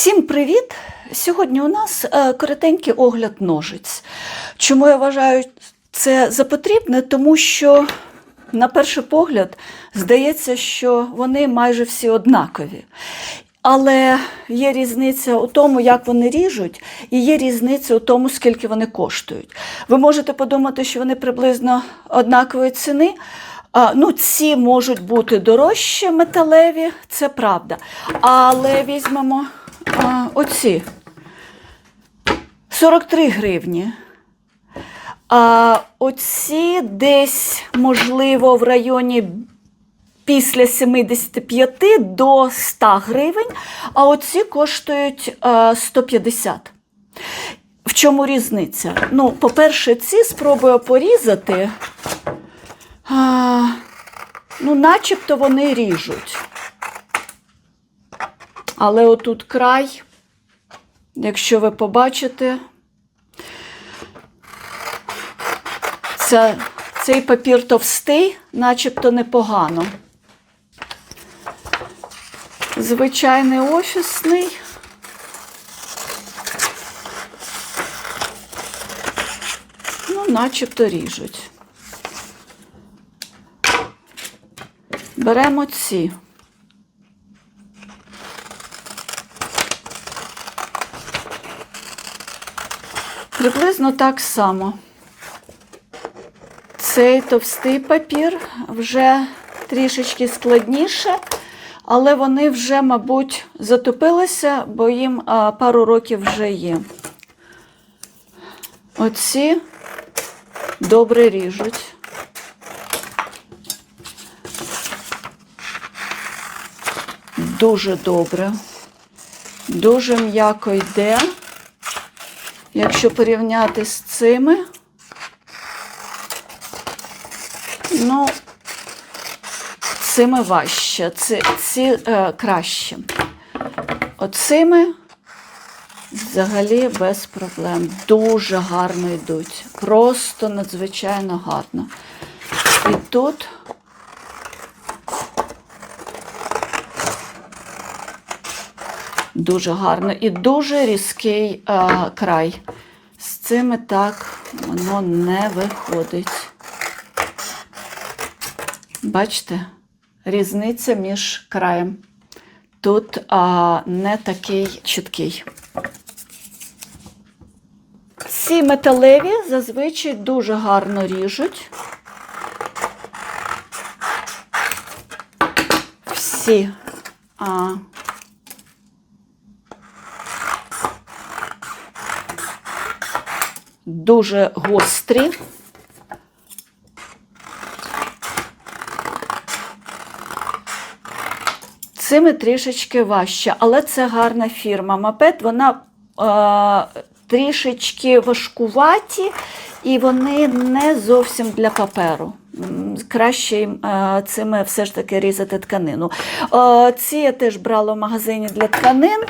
Всім привіт! Сьогодні у нас е, коротенький огляд ножиць. Чому я вважаю це за потрібне? Тому що, на перший погляд, здається, що вони майже всі однакові. Але є різниця у тому, як вони ріжуть, і є різниця у тому, скільки вони коштують. Ви можете подумати, що вони приблизно однакової ціни. А, ну, ці можуть бути дорожчі металеві, це правда. Але візьмемо а, оці 43 гривні. А оці десь, можливо, в районі після 75 до 100 гривень, а оці коштують а, 150. В чому різниця? Ну, по-перше, ці спробую порізати. А, ну, начебто вони ріжуть. Але отут край, якщо ви побачите, це, цей папір товстий, начебто непогано. Звичайний офісний. Ну, начебто ріжуть. Беремо ці. Приблизно так само. Цей товстий папір вже трішечки складніше, але вони вже, мабуть, затопилися, бо їм а, пару років вже є. Оці добре ріжуть. Дуже добре. Дуже м'яко йде. Якщо порівняти з цими, ну, цими важче, ці, ці е, краще. Оцими взагалі без проблем. Дуже гарно йдуть. Просто надзвичайно гарно. І тут. Дуже гарно і дуже різкий е, край. З цими так воно не виходить. Бачите, різниця між краєм. Тут а, не такий чіткий. Ці металеві зазвичай дуже гарно ріжуть. Всі. А, дуже гострі. Цими трішечки важче, але це гарна фірма. Мапет, вона е, трішечки важкуваті, і вони не зовсім для паперу. Краще е, цими все ж таки різати тканину. Е, ці я теж брала в магазині для тканин,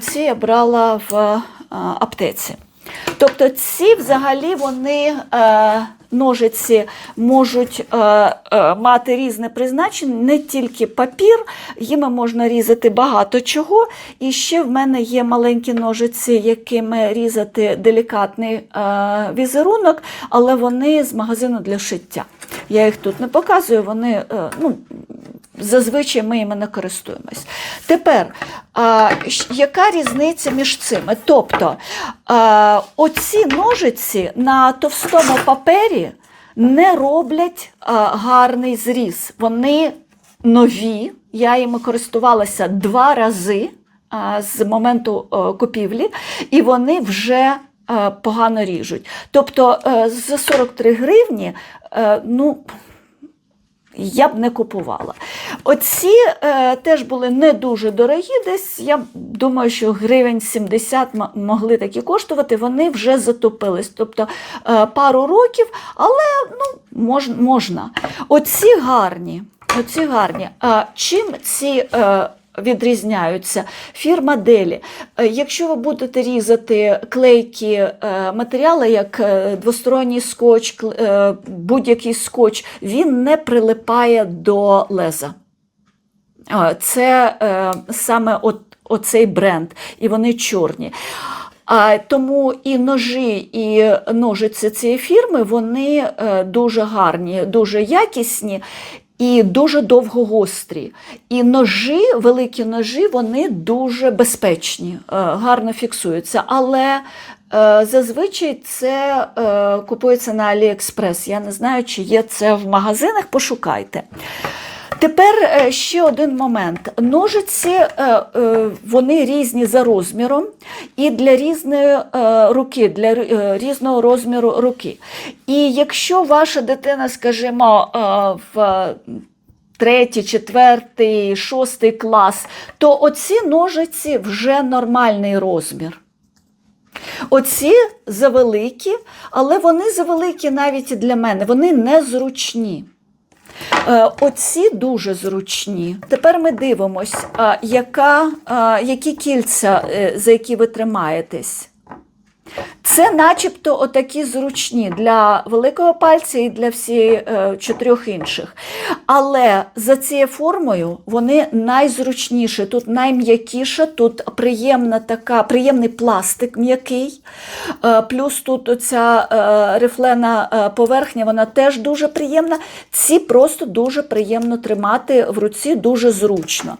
ці я брала в е, аптеці. Тобто ці взагалі вони е, ножиці можуть е, е, мати різне призначення, не тільки папір, їми можна різати багато чого. І ще в мене є маленькі ножиці, якими різати делікатний е, візерунок, але вони з магазину для шиття. Я їх тут не показую, вони е, ну, зазвичай ми іми не користуємось. Тепер, а, яка різниця між цими? Тобто, а, оці ножиці на товстому папері не роблять а, гарний зріз. Вони нові, я їми користувалася два рази а, з моменту е, купівлі, і вони вже е, погано ріжуть. Тобто е, за 43 гривні, е, ну, я б не купувала. Оці е, теж були не дуже дорогі, десь я думаю, що гривень 70 м- могли такі коштувати, вони вже затопились. Тобто е, пару років, але ну, мож, можна. Оці гарні. Оці гарні. А чим ці е, відрізняються? Фірма Делі. Е, Якщо ви будете різати клейкі е, матеріали, як е, двосторонній скотч, будь-який скотч, він не прилипає до леза. Це саме от оцей бренд, і вони чорні. А, тому і ножі, і ножиці цієї фірми вони дуже гарні, дуже якісні. І дуже довго гострі. І ножі, великі ножі, вони дуже безпечні, е, гарно фіксуються. Але е, зазвичай це е, купується на Аліекспрес. Я не знаю, чи є це в магазинах, пошукайте. Тепер е, ще один момент. Ножиці е, е, вони різні за розміром і для різної руки, для різного розміру руки. І якщо ваша дитина, скажімо, в третій, четвертий, шостий клас, то оці ножиці вже нормальний розмір. Оці завеликі, але вони завеликі навіть для мене, вони незручні. Е, Оці дуже зручні. Тепер ми дивимось, яка, які кільця, е, за які ви тримаєтесь. Це начебто отакі зручні для великого пальця і для всіх е, чотирьох інших. Але за цією формою вони найзручніші, тут найм'якіше, тут приємна така, приємний пластик м'який. Е, плюс тут оця е, рифлена е, поверхня, вона теж дуже приємна. Ці просто дуже приємно тримати в руці, дуже зручно.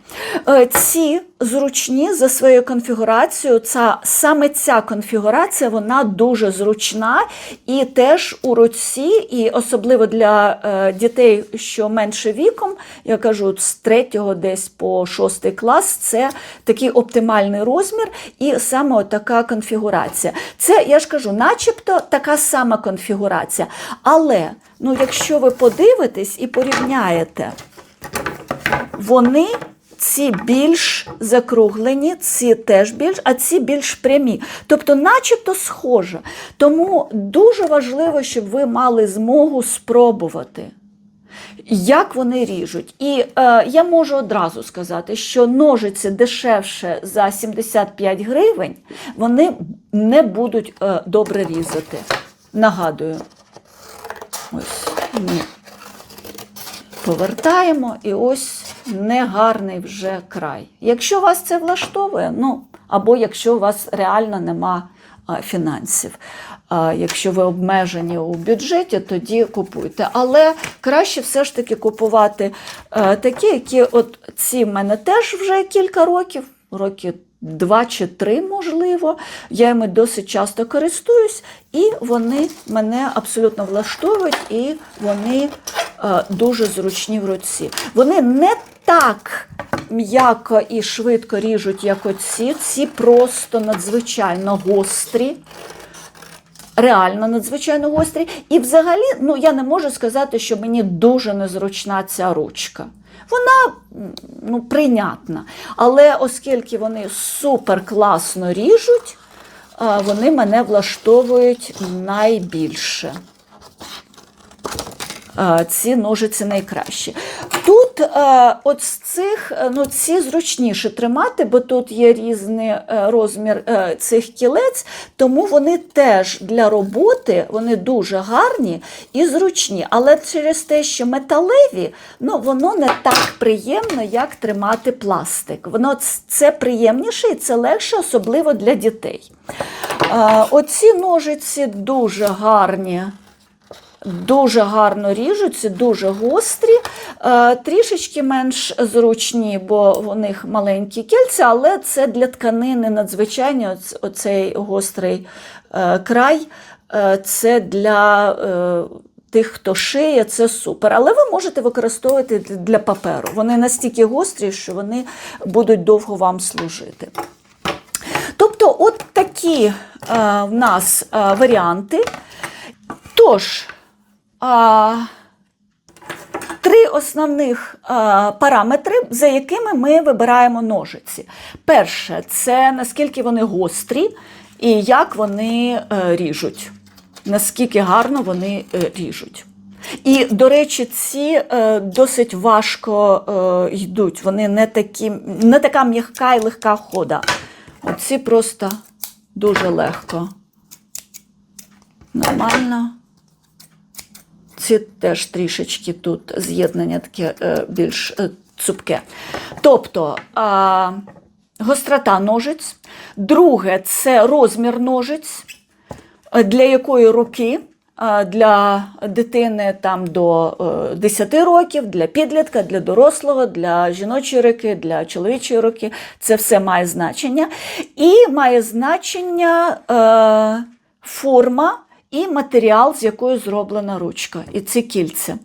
Е, ці зручні за своєю конфігурацією. Ця, саме ця конфігурація вона дуже зручна і теж у руці, і особливо для е, дітей, що менше віком, я кажу, з 3 десь по 6 клас, це такий оптимальний розмір і саме така конфігурація. Це, я ж кажу, начебто така сама конфігурація. Але ну, якщо ви подивитесь і порівняєте, вони ці більш закруглені, ці теж більш, а ці більш прямі. Тобто, начебто схоже. Тому дуже важливо, щоб ви мали змогу спробувати. Як вони ріжуть. І е, я можу одразу сказати, що ножиці дешевше за 75 гривень, вони не будуть е, добре різати. Нагадую. Ось. Повертаємо і ось негарний вже край. Якщо вас це влаштовує, ну або якщо у вас реально нема фінансів. Якщо ви обмежені у бюджеті, тоді купуйте. Але краще все ж таки купувати е, такі, які от ці в мене теж вже кілька років, років два чи три, можливо. Я ними досить часто користуюсь, і вони мене абсолютно влаштовують, і вони е, дуже зручні в руці. Вони не так м'яко і швидко ріжуть, як оці. Ці просто надзвичайно гострі. Реально надзвичайно гострі. І взагалі, ну я не можу сказати, що мені дуже незручна ця ручка. Вона ну, прийнятна. Але оскільки вони супер класно ріжуть, вони мене влаштовують найбільше. А, Ці ножиці найкращі. Тут е, от з цих е, ну, ці зручніше тримати, бо тут є різний е, розмір е, цих кілець, тому вони теж для роботи вони дуже гарні і зручні. Але через те, що металеві, ну, воно не так приємно, як тримати пластик. Воно це приємніше і це легше, особливо для дітей. Е, оці ножиці дуже гарні. Дуже гарно ріжуться, дуже гострі, е, трішечки менш зручні, бо в них маленькі кільця, але це для тканини надзвичайно оцей гострий е, край. е, Це для тих, хто шиє, це супер. Але ви можете використовувати для- паперу. Вони настільки гострі, що вони будуть довго вам служити. Тобто, от такі в нас варіанти. Тож, а, три основних а, параметри, за якими ми вибираємо ножиці. Перше, це наскільки вони гострі і як вони е, ріжуть, наскільки гарно вони е, ріжуть. І, до речі, ці е, досить важко е, йдуть. Вони не, такі, не така м'яка і легка хода. Оці просто дуже легко. Нормально. Ці теж трішечки тут з'єднання таке е, більш е, цупке. Тобто, гострота ножиць. Друге це розмір ножиць, е, для якої руки. Е, Для дитини там до е, 10 років, для підлітка, для дорослого, для жіночої руки, для чоловічої руки. Це все має значення. І має значення е, форма і матеріал, з якою зроблена ручка, і ці кільця.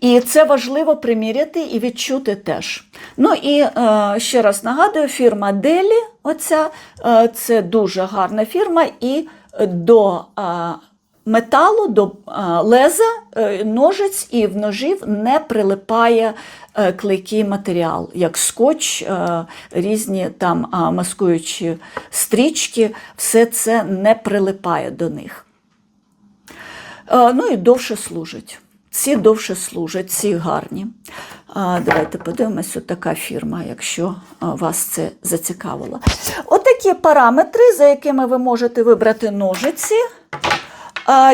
І це важливо приміряти і відчути теж. Ну і е, ще раз нагадую, фірма Делі, оця, е, це дуже гарна фірма, і до е, металу, до е, леза, е, ножиць і в ножів не прилипає е, клейкий матеріал, як скотч, е, різні там е, маскуючі стрічки, все це не прилипає до них. Е, Ну і довше служать. Ці довше служать, ці гарні. Давайте подивимось, от така фірма, якщо вас це зацікавило. Отакі параметри, за якими ви можете вибрати ножиці.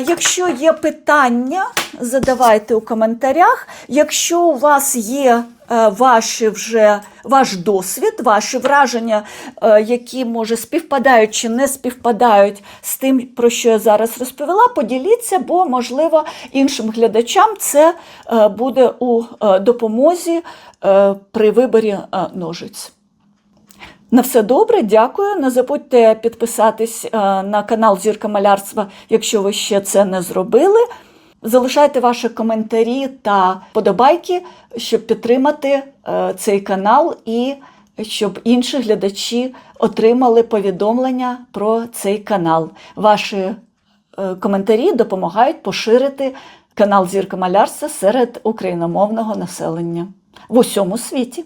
Якщо є питання, задавайте у коментарях. Якщо у вас є е, ваші вже, ваш досвід, ваші враження, е, які може співпадають чи не співпадають з тим, про що я зараз розповіла, поділіться, бо, можливо, іншим глядачам це е, буде у е, допомозі е, при виборі е, ножиць. На все добре, дякую. Не забудьте підписатись е, на канал Зірка Малярства, якщо ви ще це не зробили. Залишайте ваші коментарі та подобайки, щоб підтримати е, цей канал і щоб інші глядачі отримали повідомлення про цей канал. Ваші е, коментарі допомагають поширити канал Зірка Малярства серед україномовного населення в усьому світі.